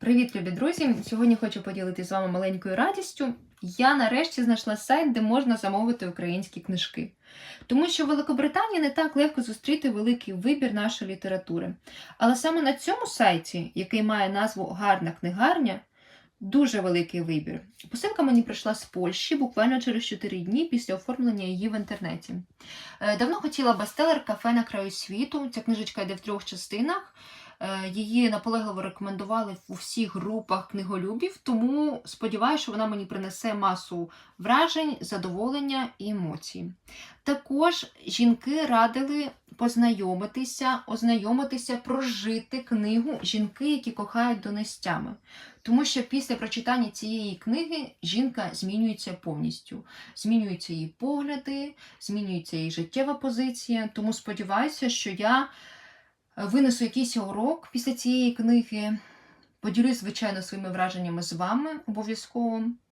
Привіт, любі друзі! Сьогодні хочу поділитися з вами маленькою радістю. Я нарешті знайшла сайт, де можна замовити українські книжки. Тому що в Великобританії не так легко зустріти великий вибір нашої літератури. Але саме на цьому сайті, який має назву Гарна книгарня, дуже великий вибір. Посилка мені прийшла з Польщі буквально через 4 дні після оформлення її в інтернеті. Е, Давно хотіла бестселер Кафе на краю світу. Ця книжечка йде в трьох частинах. Е, Її наполегливо рекомендували у всіх групах книголюбів, тому сподіваюся, що вона мені принесе масу вражень, задоволення і емоцій. Також жінки радили познайомитися, ознайомитися, прожити книгу жінки, які кохають донестями. Тому що після прочитання цієї книги жінка змінюється повністю. Змінюються її погляди, змінюється її життєва позиція. Тому сподіваюся, що я винесу якийсь урок після цієї книги. Поділюсь, звичайно, своїми враженнями з вами обов'язково.